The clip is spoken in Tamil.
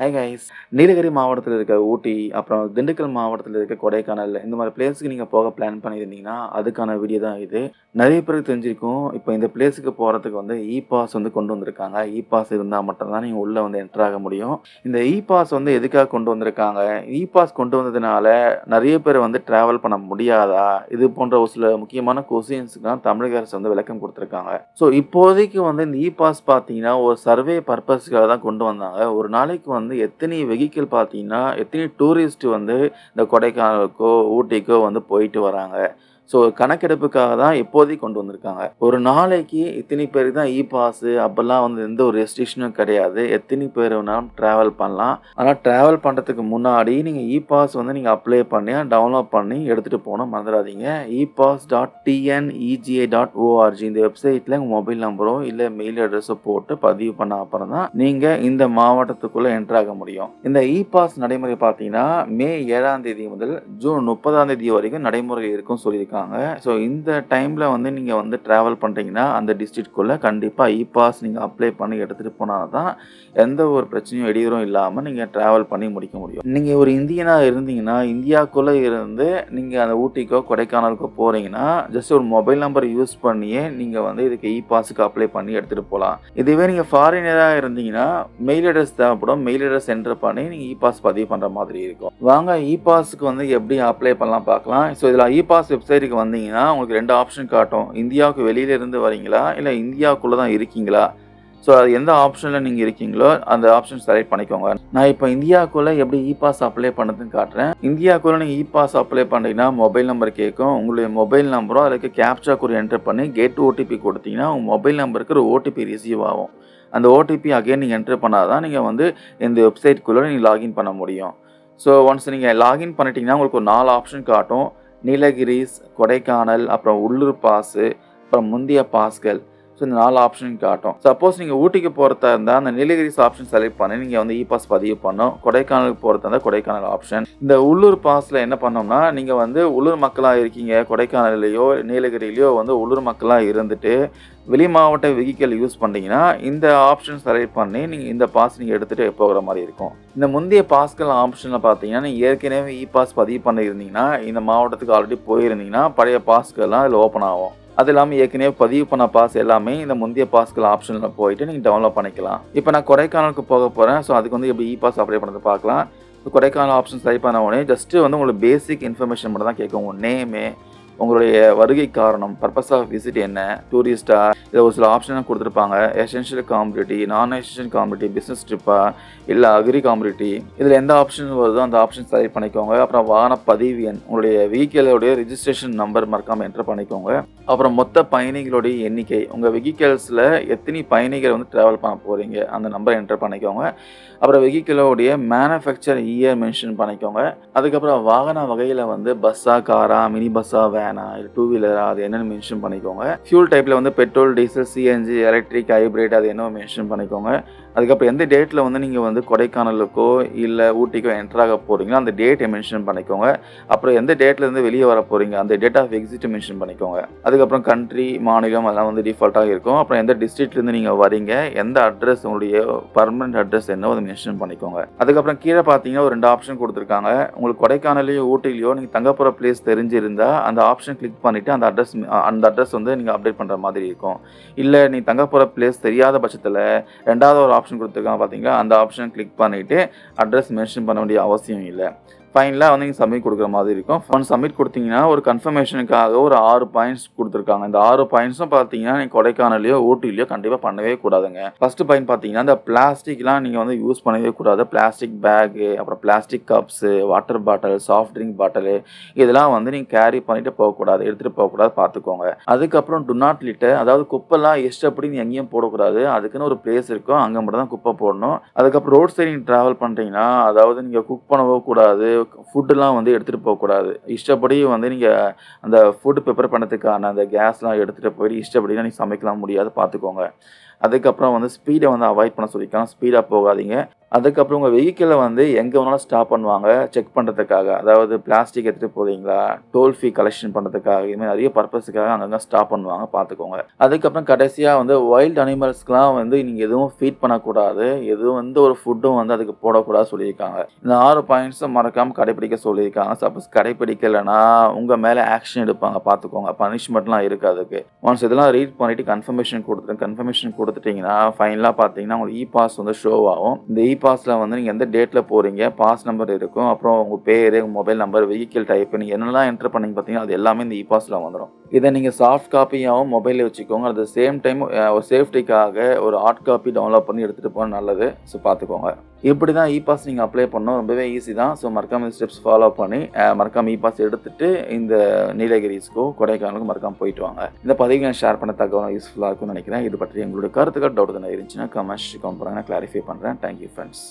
ஹை கைஸ் நீலகிரி மாவட்டத்தில் இருக்க ஊட்டி அப்புறம் திண்டுக்கல் மாவட்டத்தில் இருக்க கொடைக்கானல் இந்த மாதிரி பிளேஸுக்கு நீங்கள் போக பிளான் பண்ணியிருந்தீங்கன்னா அதுக்கான வீடியோ தான் இது. நிறைய பேருக்கு தெரிஞ்சிருக்கும். இப்போ இந்த பிளேஸுக்கு போகிறதுக்கு வந்து இ பாஸ் வந்து கொண்டு வந்திருக்காங்க. இ பாஸ் இருந்தால் மட்டும்தான் நீங்கள் உள்ளே வந்து என்டர் ஆக முடியும். இந்த இ பாஸ் வந்து எதுக்காக கொண்டு வந்திருக்காங்க? இ பாஸ் கொண்டு வந்ததுனால நிறைய பேர் வந்து ட்ராவல் பண்ண முடியாதா? இது போன்ற ஒரு சில முக்கியமான கொஸ்டின்ஸ்க்கு தமிழக அரசு வந்து விளக்கம் கொடுத்துருக்காங்க. ஸோ இப்போதைக்கு வந்து இந்த இ பாஸ் பார்த்தீங்கன்னா ஒரு சர்வே பர்பஸ்க்காக தான் கொண்டு வந்தாங்க. ஒரு நாளைக்கு வந்து எத்தனை வெஹிக்கிள் பார்த்தீங்கன்னா எத்தனை டூரிஸ்ட் வந்து இந்த கொடைக்கானலுக்கோ ஊட்டிக்கோ வந்து போயிட்டு வராங்க. ஸோ கணக்கெடுப்புக்காக தான் இப்போதைக்கு கொண்டு வந்திருக்காங்க. ஒரு நாளைக்கு இத்தனை பேருக்கு தான் இ பாஸ் அப்போல்லாம் வந்து எந்த ஒரு ரெஸ்ட்ரிக்ஷனும் கிடையாது. எத்தனை பேர் வேணாலும் ட்ராவல் பண்ணலாம். ஆனால் ட்ராவல் பண்ணுறதுக்கு முன்னாடி நீங்கள் இ பாஸ் வந்து நீங்கள் அப்ளை பண்ணி டவுன்லோட் பண்ணி எடுத்துகிட்டு போகணும். மறந்துடாதீங்க. E pass dot TNEGI dot ORG இந்த வெப்சைட்டில் உங்கள் மொபைல் நம்பரோ இல்லை மெயில் அட்ரஸோ போட்டு பதிவு பண்ண அப்புறம் தான் நீங்கள் இந்த மாவட்டத்துக்குள்ளே என்டர் ஆக முடியும். இந்த இ பாஸ் நடைமுறை பார்த்தீங்கன்னா மே ஏழாம் தேதி முதல் ஜூன் முப்பதாம் தேதி வரைக்கும் நடைமுறை இருக்கும் சொல்லியிருக்காங்க. ஸோ இந்த டைமில் வந்து நீங்கள் வந்து ட்ராவல் பண்ணுறீங்கன்னா அந்த டிஸ்ட்ரிக்ட்குள்ளே கண்டிப்பாக இ பாஸ் நீங்கள் அப்ளை பண்ணி எடுத்துகிட்டு போனால் தான் எந்த ஒரு பிரச்சனையும் இடையூறும் இல்லாமல் நீங்கள் ட்ராவல் பண்ணி முடிக்க முடியும். நீங்கள் ஒரு இந்தியனாக இருந்தீங்கன்னா இந்தியாவுக்குள்ளே இருந்து நீங்கள் அந்த ஊட்டிக்கோ கொடைக்கானலுக்கோ போகிறீங்கன்னா ஜஸ்ட் ஒரு மொபைல் நம்பர் யூஸ் பண்ணியே நீங்கள் வந்து இதுக்கு இ பாஸுக்கு அப்ளை பண்ணி எடுத்துகிட்டு போகலாம் இதுவே நீங்கள் ஃபாரினராக இருந்தீங்கன்னா மெயில் அட்ரஸ் தேவைப்படும். மெயில் அட்ரஸ் என்டர் பண்ணி நீங்கள் இ பாஸ் பதிவு பண்ணுற மாதிரி இருக்கும். வாங்க இ பாஸுக்கு வந்து எப்படி அப்ளை பண்ணலாம் பார்க்கலாம். ஸோ இதில் இ பாஸ் வெப்சைட்டுக்கு வந்தீங்கன்னா உங்களுக்கு ரெண்டு ஆப்ஷன் காட்டும். இந்தியாவுக்கு வெளியில இருந்து வரீங்களா? இல்லை இந்தியாவுக்குள்ளே தான் இருக்கீங்களா? ஸோ அது எந்த ஆப்ஷனில் நீங்கள் இருக்கீங்களோ அந்த ஆப்ஷன் செலக்ட் பண்ணிக்கோங்க. நான் இப்போ இந்தியாவுக்குள்ளே எப்படி இ பாஸ் அப்ளை பண்ணதுன்னு காட்டுறேன். இந்தியாவுக்குள்ளே நீங்கள் இ பாஸ் அப்ளை பண்ணிங்கன்னா மொபைல் நம்பர் கேட்கும். உங்களுடைய மொபைல் நம்பரும் அதுக்கு கேப்சா கூட என்டர் பண்ணி கெட் ஓடிபி கொடுத்தீங்கன்னா உங்கள் மொபைல் நம்பருக்கு ஒரு ஓடிபி ரிசீவ் ஆகும். அந்த ஓடிபி அகைன் நீங்கள் என்டர் பண்ணால் தான் நீங்கள் வந்து இந்த வெப்சைட்குள்ளே நீங்கள் லாகின் பண்ண முடியும். ஸோ ஒன்ஸ் நீங்கள் லாகின் பண்ணிட்டீங்கன்னா உங்களுக்கு ஒரு நாலு ஆப்ஷன் காட்டும். நீலகிரிஸ் கொடைக்கானல் அப்புறம் உள்ளூர் பாஸு அப்புறம் முந்திய பாஸ்கள். ஸோ இந்த நாலு ஆப்ஷன் காட்டும். சப்போஸ் நீங்கள் ஊட்டிக்கு போகிறதா இருந்தால் அந்த நீலகிரிஸ் ஆப்ஷன் செலக்ட் பண்ணி நீங்கள் வந்து இ பாஸ் பதிவு பண்ணும் கொடைக்கானலுக்கு போகிறதா இருந்தால் கொடைக்கானல் ஆப்ஷன் இந்த உள்ளூர் பாஸில் என்ன பண்ணோம்னா நீங்கள் வந்து உள்ளூர் மக்களாக இருக்கீங்க. கொடைக்கானல்லையோ நீலகிரிலையோ வந்து உள்ளூர் மக்களாக இருந்துட்டு வெளி மாவட்ட வெஹிக்கல் யூஸ் பண்ணிங்கன்னா இந்த ஆப்ஷன் செலக்ட் பண்ணி நீங்கள் இந்த பாஸ் நீங்கள் எடுத்துகிட்டு போகிற மாதிரி இருக்கும். இந்த முந்தைய பாஸ்கள் ஆப்ஷனில் பார்த்தீங்கன்னா நீங்கள் ஏற்கனவே இ பாஸ் பதிவு பண்ணியிருந்தீங்கன்னா இந்த மாவட்டத்துக்கு ஆல்ரெடி போயிருந்தீங்கன்னா பழைய பாஸ்கள்லாம் அதில் ஓப்பன் ஆகும். அது இல்லாமல் ஏற்கனவே பதிவு பண்ண பாஸ் எல்லாமே இந்த முந்தைய பாஸ்கள் ஆப்ஷனில் போயிட்டு நீங்கள் டவுன்லோட் பண்ணிக்கலாம். இப்போ நான் கொடைக்கானலுக்கு போக போகிறேன் ஸோ அதுக்கு வந்து எப்படி இ பாஸ் அப்ளை பண்ணுறது பார்க்கலாம். கொடைக்கானல் ஆப்ஷன் சரி பண்ண உடனே ஜஸ்ட்டு வந்து உங்களுக்கு பேசிக் இன்ஃபர்மேஷன் மட்டும் தான் கேட்கும். உங்கள் நேமு உங்களுடைய வருகை காரணம் பர்பஸ் ஆஃப் விசிட் என்ன டூரிஸ்டா இதில் ஒரு சில ஆப்ஷனாக கொடுத்துருப்பாங்க. எசென்ஷியல் காம்படிட்டி நான் எசென்ஷியல் காம்படிட்டி பிஸ்னஸ் ட்ரிப்பா இல்லை அக்ரி காம்படிட்டி இதில் எந்த ஆப்ஷன் வருதோ அந்த ஆப்ஷன் செலக்ட் பண்ணிக்கோங்க. அப்புறம் வாகன பதிவு எண் உங்களுடைய வெஹிக்கிளோடைய ரிஜிஸ்ட்ரேஷன் நம்பர் மறக்காமல் என்டர் பண்ணிக்கோங்க. அப்புறம் மொத்த பயணிகளுடைய எண்ணிக்கை உங்கள் வெஹிக்கிள்ஸில் எத்தனை பயணிகள் வந்து ட்ராவல் பண்ண போகிறீங்க அந்த நம்பர் என்டர் பண்ணிக்கோங்க. அப்புறம் வெஹிக்கிளோடைய மேனுஃபேக்சர் இயர் மென்ஷன் பண்ணிக்கோங்க. அதுக்கப்புறம் வாகன வகையில் வந்து பஸ்ஸா காரா மினி பஸ்ஸா வேன் இல்லை டூ வீலரா அது என்னென்னு மென்ஷன் பண்ணிக்கோங்க. ஃபியூல் டைப்பில் வந்து petrol diesel CNG electric hybrid அது என்ன மென்ஷன் பண்ணிக்கோங்க. அதுக்கப்புறம் எந்த டேட்டில் வந்து நீங்கள் வந்து கொடைக்கானலுக்கோ இல்லை ஊட்டிக்கோ என்ட்ராக போகிறீங்களோ அந்த டேட்டை மென்ஷன் பண்ணிக்கோங்க. அப்புறம் எந்த டேட்லேருந்து வெளியே வர போகிறீங்க அந்த டேட் ஆஃப் எக்ஸிட் மென்ஷன் பண்ணிக்கோங்க. அதுக்கப்புறம் கண்ட்ரி மாநிலம் அதெல்லாம் வந்து டிஃபால்ட்டாக இருக்கும். அப்புறம் எந்த டிஸ்ட்ரிக்ட்லேருந்து நீங்கள் வரீங்க எந்த அட்ரஸ் உங்களுடைய பர்மனெண்ட் அட்ரஸ் என்னவோ அதை மென்ஷன் பண்ணிக்கோங்க. அதுக்கப்புறம் கீழே பார்த்தீங்கன்னா ஒரு ரெண்டு ஆப்ஷன் கொடுத்துருக்காங்க. உங்களுக்கு கொடைக்கானலையோ ஊட்டிலையோ நீங்கள் தங்க போகிற பிளேஸ் தெரிஞ்சிருந்தா அந்த ஆப்ஷன் ஆப்ஷன் கிளிக் பண்ணிவிட்டு அந்த அட்ரஸ் அந்த அட்ரஸ் வந்து நீங்கள் அப்டேட் பண்ணுற மாதிரி இருக்கும். இல்லை நீ தங்க போகிற பிளேஸ் தெரியாத பட்சத்தில் ரெண்டாவது ஒரு ஆப்ஷன் கொடுத்துருக்காங்க பார்த்தீங்களா அந்த ஆப்ஷன் கிளிக் பண்ணிவிட்டு அட்ரஸ் மென்ஷன் பண்ண வேண்டிய அவசியம் இல்லை. ஃபைனலாக வந்து நீங்கள் சப்மிட் கொடுக்குற மாதிரி இருக்கும். ஒன் சப்மிட் கொடுத்தீங்கன்னா ஒரு கன்ஃபர்மேஷனுக்காக ஒரு ஆறு பாயிண்ட்ஸ் கொடுத்துருக்காங்க. இந்த ஆறு பாயிண்ட்ஸும் பார்த்தீங்கன்னா நீங்கள் கொடைக்கானலையோ ஊட்டிலையோ கண்டிப்பாக பண்ணவே கூடாதுங்க. ஃபர்ஸ்ட் பாயிண்ட் பார்த்தீங்கன்னா இந்த பிளாஸ்டிக்லாம் நீங்கள் வந்து யூஸ் பண்ணவே கூடாது. பிளாஸ்டிக் பேகு அப்புறம் plastic cups water bottle soft drink bottle இதெல்லாம் வந்து நீங்கள் கேரி பண்ணிட்டு போகக்கூடாது எடுத்துகிட்டு போகக்கூடாது பார்த்துக்கோங்க. அதுக்கப்புறம் டு நாட் லிட்டர் அதாவது குப்பைலாம் இஷ்டப்படி அப்படின்னு எங்கேயும் போடக்கூடாது. அதுக்குன்னு ஒரு பிளேஸ் இருக்கும். அங்கே மட்டும் தான் குப்பை போடணும். அதுக்கப்புறம் ரோட் சைடு நீங்கள் ட்ராவல் பண்ணுறீங்கன்னா அதாவது நீங்கள் குக் பண்ணவோ கூடாது. ஃபுட்டுலாம் வந்து எடுத்துகிட்டு போகக்கூடாது. இஷ்டப்படி வந்து நீங்கள் அந்த ஃபுட்டு ப்ரிப்பேர் பண்ணதுக்கான அந்த கேஸ்லாம் எடுத்துகிட்டு போய் இஷ்டப்படிலாம் நீங்கள் சமைக்கலாம் முடியாது பார்த்துக்கோங்க அதுக்கப்புறம் வந்து ஸ்பீடை வந்து அவாய்ட் பண்ண சொல்லியிருக்காங்க. ஸ்பீடாக போகாதீங்க. அதுக்கப்புறம் உங்கள் வெஹிக்கிளை வந்து எங்கே வேணாலும் ஸ்டாப் பண்ணுவாங்க. செக் பண்ணுறதுக்காக அதாவது பிளாஸ்டிக் எடுத்துகிட்டு போகிறீங்களா டோல் ஃபீ கலெக்ஷன் பண்ணுறதுக்காக இதுமாதிரி நிறைய பர்பஸுக்காக அங்கங்கே ஸ்டாப் பண்ணுவாங்க. பார்த்துக்கோங்க. அதுக்கப்புறம் கடைசியாக வந்து வைல்ட் அனிமல்ஸ்க்குலாம் வந்து நீங்கள் எதுவும் ஃபீட் பண்ணக்கூடாது. எதுவும் எந்த ஒரு ஃபுட்டும் வந்து அதுக்கு போடக்கூடாது சொல்லியிருக்காங்க. இந்த ஆறு பாயிண்ட்ஸும் மறக்காமல் கடைப்பிடிக்க சொல்லியிருக்காங்க. சப்போஸ் கடைப்பிடிக்கலைன்னா உங்கள் மேலே ஆக்ஷன் எடுப்பாங்க. பார்த்துக்கோங்க. பனிஷ்மெண்ட்லாம் இருக்குது அதுக்கு. ஒன்ஸ் இதெல்லாம் ரீட் பண்ணிவிட்டு கன்ஃபர்மேஷன் கொடுத்துருங்க. கன்ஃபர்மேஷன் கொடுத்துட்டிங்கன்னா ஃபைனலாக பார்த்தீங்கன்னா உங்களுக்கு இ பாஸ் வந்து ஷோ ஆகும். இந்த இ பாஸில் வந்து நீங்கள் எந்த டேட்டில் போகிறீங்க பாஸ் நம்பர் இருக்கும் அப்புறம் உங்கள் பேர் உங்கள் மொபைல் நம்பர் வெஹிக்கிள் டைப் நீங்கள் என்னெல்லாம் என்டர் பண்ணீங்க பார்த்தீங்கன்னா அது எல்லாமே இந்த இ பாஸில் வந்துடும் இதை நீங்கள் சாஃப்ட் காப்பியாகவும் மொபைலில் வச்சுக்கோங்க. அட் த சேம் டைம் ஒரு சேஃப்டிக்காக ஒரு ஹார்ட் காப்பி டவுன்லோட் பண்ணி எடுத்துகிட்டு போனால் நல்லது. ஸோ பார்த்துக்கோங்க. இப்படி தான் இ பாஸ் நீங்கள் அப்ளை பண்ணணும் ரொம்பவே ஈஸி தான். ஸோ மறக்காம இந்த ஸ்டெப்ஸ் ஃபாலோ பண்ணி மறக்காம இ பாஸ் எடுத்துட்டு இந்த நீலகிரிஸ்க்கோ கொடைக்கானலுக்கும் மறக்காம போயிட்டு வாங்க. இந்த பதிவு நான் ஷேர் பண்ண தகவலும் யூஸ்ஃபுல்லாக இருக்கும்னு நினைக்கிறேன். இது பற்றி எங்களுடைய கருத்துக்கள் டவுட் தான் இருந்துச்சுன்னா கமெண்ட்ஸ் கமெண்ட் பண்ணுறேன் கிளாரிஃபை பண்ணுறேன் தேங்க்யூ ஃப்ரெண்ட்ஸ்